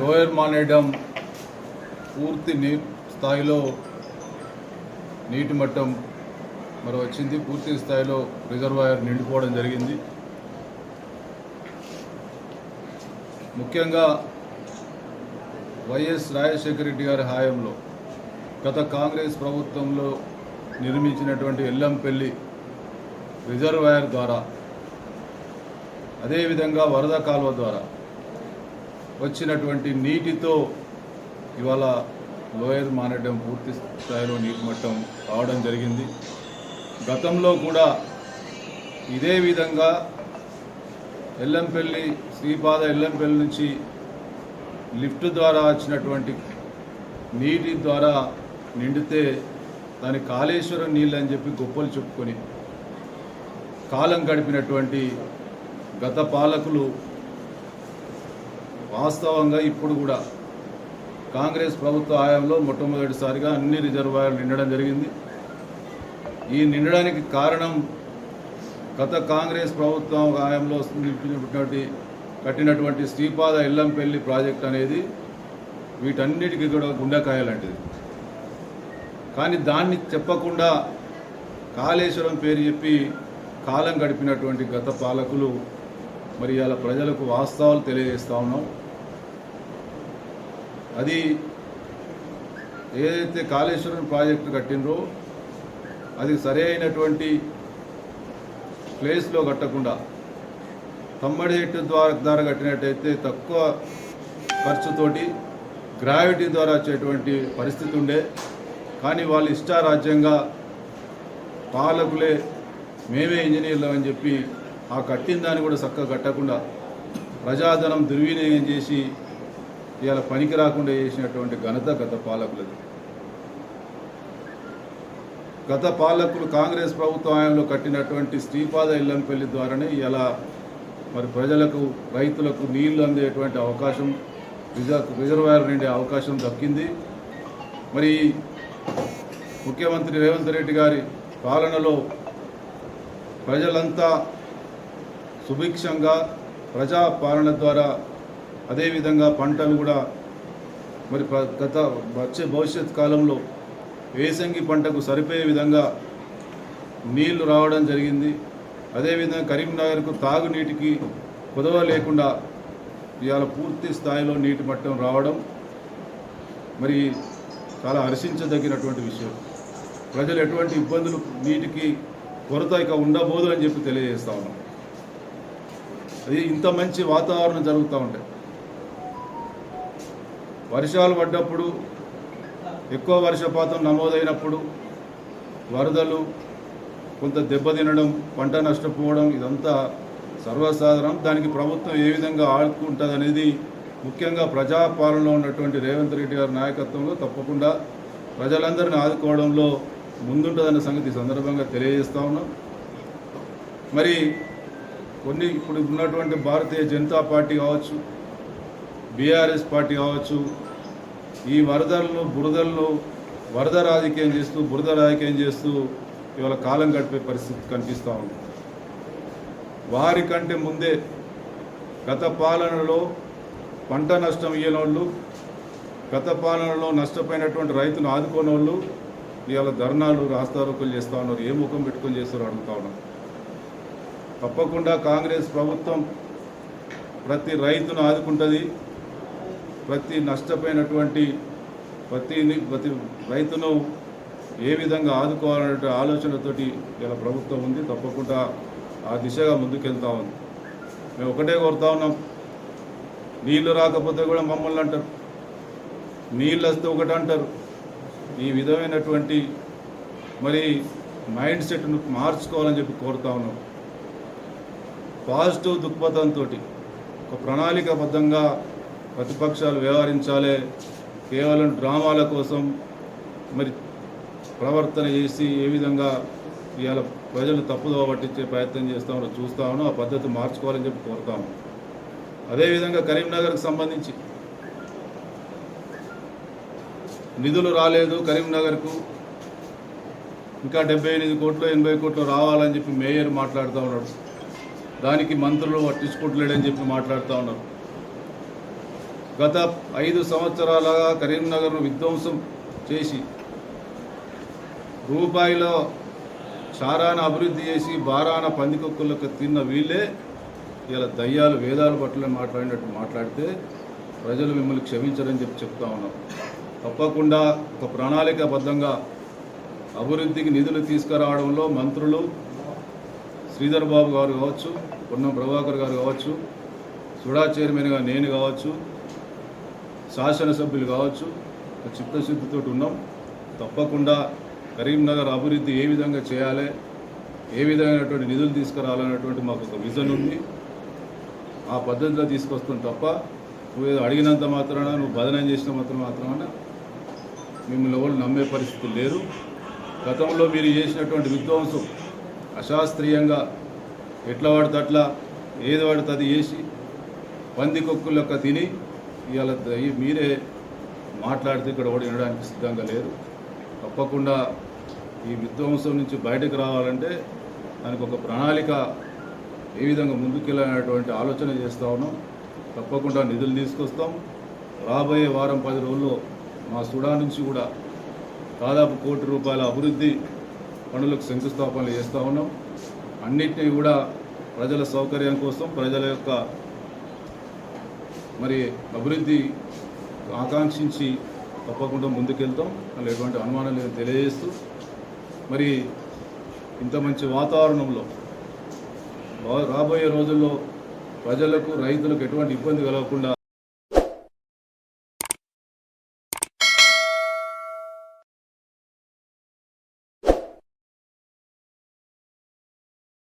Lower మానేడం పూర్తి నీ స్థాయిలో నీటి మట్టం మరి వచ్చింది. పూర్తి స్థాయిలో రిజర్వాయర్ నిండిపోవడం జరిగింది. ముఖ్యంగా వైఎస్ రాజశేఖర రెడ్డి గారి హాయంలో గత కాంగ్రెస్ ప్రభుత్వంలో నిర్మించినటువంటి ఎల్లంపల్లి రిజర్వాయర్ ద్వారా అదేవిధంగా వరద కాలువ ద్వారా వచ్చినటువంటి నీటితో ఇవాళ లోయర్ మానడం పూర్తి స్థాయిలో నీటి మట్టం రావడం జరిగింది. గతంలో కూడా ఇదే విధంగా ఎల్లంపల్లి శ్రీపాద ఎల్లంపల్లి నుంచి లిఫ్ట్ ద్వారా వచ్చినటువంటి నీటి ద్వారా నిండితే దాని కాళేశ్వరం నీళ్ళు అని చెప్పి గొప్పలు చెప్పుకొని కాలం గడిపినటువంటి గత పాలకులు వాస్తవంగా ఇప్పుడు కూడా కాంగ్రెస్ ప్రభుత్వ హయాంలో మొట్టమొదటిసారిగా అన్ని రిజర్వాయర్లు నిండడం జరిగింది. ఈ నిండడానికి కారణం గత కాంగ్రెస్ ప్రభుత్వం హయాంలో నిలిపినటువంటి కట్టినటువంటి శ్రీపాద ఇల్లంపల్లి ప్రాజెక్ట్ అనేది వీటన్నిటికీ కూడా గుండెకాయ లాంటిది. కానీ దాన్ని చెప్పకుండా కాళేశ్వరం పేరు చెప్పి కాలం గడిపినటువంటి గత పాలకులు మరి ఇలా ప్రజలకు వాస్తవాలు తెలియజేస్తూ ఉన్నాం. అది ఏదైతే కాళేశ్వరం ప్రాజెక్టు కట్టినరో అది సరైనటువంటి ప్లేస్లో కట్టకుండా తమ్మడి హెట్టు ద్వారా ద్వారా కట్టినట్టయితే తక్కువ ఖర్చుతోటి గ్రావిటీ ద్వారా వచ్చేటువంటి పరిస్థితి ఉండే. కానీ వాళ్ళు ఇష్టారాజ్యంగా పాలకులే మేమే ఇంజనీర్లు అని చెప్పి ఆ కట్టిన దాన్ని కూడా చక్కగా కట్టకుండా ప్రజాధనం దుర్వినియోగం చేసి ఇవాళ పనికి రాకుండా చేసినటువంటి ఘనత గత పాలకులది. గత పాలకులు కాంగ్రెస్ ప్రభుత్వ హయాంలో కట్టినటువంటి శ్రీపాద ఇల్లంపల్లి ద్వారానే ఇలా మరి ప్రజలకు రైతులకు నీళ్ళు అందేటువంటి అవకాశం రిజర్వ్ రిజర్వాయర్ నిండే అవకాశం దక్కింది. మరి ముఖ్యమంత్రి రేవంత్ రెడ్డి గారి పాలనలో ప్రజలంతా సుభిక్షంగా ప్రజా పాలన ద్వారా అదేవిధంగా పంటలు కూడా మరి ప్ర- గత వచ్చే భవిష్యత్ కాలంలో వేసంగి పంటకు సరిపోయే విధంగా నీళ్ళు రావడం జరిగింది. అదేవిధంగా కరీంనగర్కు తాగునీటికి కుదవ లేకుండా ఇవాళ పూర్తి స్థాయిలో నీటి మట్టం రావడం మరి చాలా హర్షించదగినటువంటి విషయం. ప్రజలు ఎటువంటి ఇబ్బందులు నీటికి కొరత ఇక ఉండబోదు అని చెప్పి తెలియజేస్తా ఉన్నాం. అది ఇంత మంచి వాతావరణం జరుగుతూ ఉంటాయి వర్షాలు పడ్డప్పుడు ఎక్కువ వర్షపాతం నమోదైనప్పుడు వరదలు కొంత దెబ్బతినడం పంట నష్టపోవడం ఇదంతా సర్వసాధారణం. దానికి ప్రభుత్వం ఏ విధంగా ఆడుకుంటుంది అనేది ముఖ్యంగా ప్రజాపాలనలో ఉన్నటువంటి రేవంత్ రెడ్డి గారి నాయకత్వంలో తప్పకుండా ప్రజలందరినీ ఆదుకోవడంలో ముందుంటుందన్న సంగతి సందర్భంగా తెలియజేస్తా ఉన్నాం. మరి కొన్ని ఇప్పుడు ఉన్నటువంటి భారతీయ జనతా పార్టీ కావచ్చు బీఆర్ఎస్ పార్టీ కావచ్చు ఈ వరదల్లో బురదల్లో వరద రాజకీయం చేస్తూ బురద రాజకీయం చేస్తూ ఇవాళ కాలం గడిపే పరిస్థితి కనిపిస్తూ ఉంది. వారికంటే ముందే గత పాలనలో పంట నష్టం ఇయ్యనోళ్ళు గత పాలనలో నష్టపోయినటువంటి రైతును ఆదుకోనోళ్ళు వాళ్ళు ఇవాళ ధర్నాలు రాస్తారోకులు చేస్తూ ఉన్నారు ఏ ముఖం పెట్టుకొని చేస్తారో అడుగుతా ఉన్నారు తప్పకుండా కాంగ్రెస్ ప్రభుత్వం ప్రతి రైతును ఆదుకుంటుంది. ప్రతి నష్టపోయినటువంటి ప్రతి ప్రతి రైతును ఏ విధంగా ఆదుకోవాలనే ఆలోచనతోటి ఇలా ప్రభుత్వం ఉంది. తప్పకుండా ఆ దిశగా ముందుకెళ్తా ఉంది. మేము ఒకటే కోరుతా ఉన్నాం. నీళ్ళు రాకపోతే కూడా మమ్మల్ని అంటారు. నీళ్ళు వస్తే ఒకటి అంటారు. ఈ విధమైనటువంటి మరి మైండ్ సెట్ను మార్చుకోవాలని చెప్పి కోరుతా ఉన్నాం. పాజిటివ్ దృక్పథంతో ఒక ప్రణాళికబద్ధంగా ప్రతిపక్షాలు వ్యవహరించాలి కేవలం డ్రామాల కోసం మరి ప్రవర్తన చేసి ఏ విధంగా ఇవాళ ప్రజలు తప్పుదో పట్టించే ప్రయత్నం చేస్తామో చూస్తామో ఆ పద్ధతి మార్చుకోవాలని చెప్పి కోరుతాము. అదేవిధంగా కరీంనగర్కి సంబంధించి నిధులు రాలేదు కరీంనగర్కు. ఇంకా డెబ్బై ఎనిమిది కోట్లు ఎనభై కోట్లు రావాలని చెప్పి మేయర్ మాట్లాడుతూ ఉన్నాడు. దానికి మంత్రులు పట్టించుకోవట్లేడని చెప్పి మాట్లాడుతూ ఉన్నారు. గత ఐదు సంవత్సరాలుగా కరీంనగర్ను విధ్వంసం చేసి రూపాయిలో చారాన అభివృద్ధి చేసి బారాన పందికొక్కులకు తిన్న వీళ్ళే ఇలా దయ్యాలు వేదాలు పట్ల మాట్లాడినట్టు మాట్లాడితే ప్రజలు మిమ్మల్ని క్షమించరని చెప్పి చెప్తా ఉన్నాం. తప్పకుండా ఒక ప్రణాళికాబద్ధంగా అభివృద్ధికి నిధులు తీసుకురావడంలో మంత్రులు శ్రీధర్ బాబు గారు కావచ్చు పొన్నం ప్రభాకర్ గారు కావచ్చు సుడా చైర్మన్గా నేను కావచ్చు శాసనసభ్యులు కావచ్చు చిత్తశుద్ధితో ఉన్నాం. తప్పకుండా కరీంనగర్ అభివృద్ధి ఏ విధంగా చేయాలి ఏ విధమైనటువంటి నిధులు తీసుకురావాలనేటువంటి మాకు ఒక విజన్ ఉంది. ఆ పద్ధతిలో తీసుకొస్తాం తప్ప నువ్వు ఏదో అడిగినంత మాత్రాన నువ్వు బదనం చేసిన మాత్రం మాత్రమే మిమ్మల్ని ఎవరు నమ్మే పరిస్థితి లేరు. గతంలో మీరు చేసినటువంటి విధ్వంసం అశాస్త్రీయంగా ఎట్లా వాడితే అట్లా ఏది వాడితే అది వేసి పంది కొక్కులొక్క తిని ఇవాళ మీరే మాట్లాడితే ఇక్కడ ఓడి వినడానికి సిద్ధంగా లేరు. తప్పకుండా ఈ విధ్వంసం నుంచి బయటకు రావాలంటే దానికి ఒక ప్రణాళిక ఏ విధంగా ముందుకెళ్ళాలనేటువంటి ఆలోచన చేస్తూ ఉన్నాం. తప్పకుండా నిధులు తీసుకొస్తాం. రాబోయే వారం పది రోజుల్లో మా సుడా నుంచి కూడా దాదాపు కోటి రూపాయల అభివృద్ధి పనులకు శంకుస్థాపనలు చేస్తూ ఉన్నాం. అన్నిటినీ కూడా ప్రజల సౌకర్యం కోసం ప్రజల యొక్క మరి అభివృద్ధి ఆకాంక్షించి తప్పకుండా ముందుకెళ్తాం. వాళ్ళు ఎటువంటి అనుమానం లేదు తెలియజేస్తూ మరి ఇంత మంచి వాతావరణంలో రాబోయే రోజుల్లో ప్రజలకు రైతులకు ఎటువంటి ఇబ్బంది కలగకుండా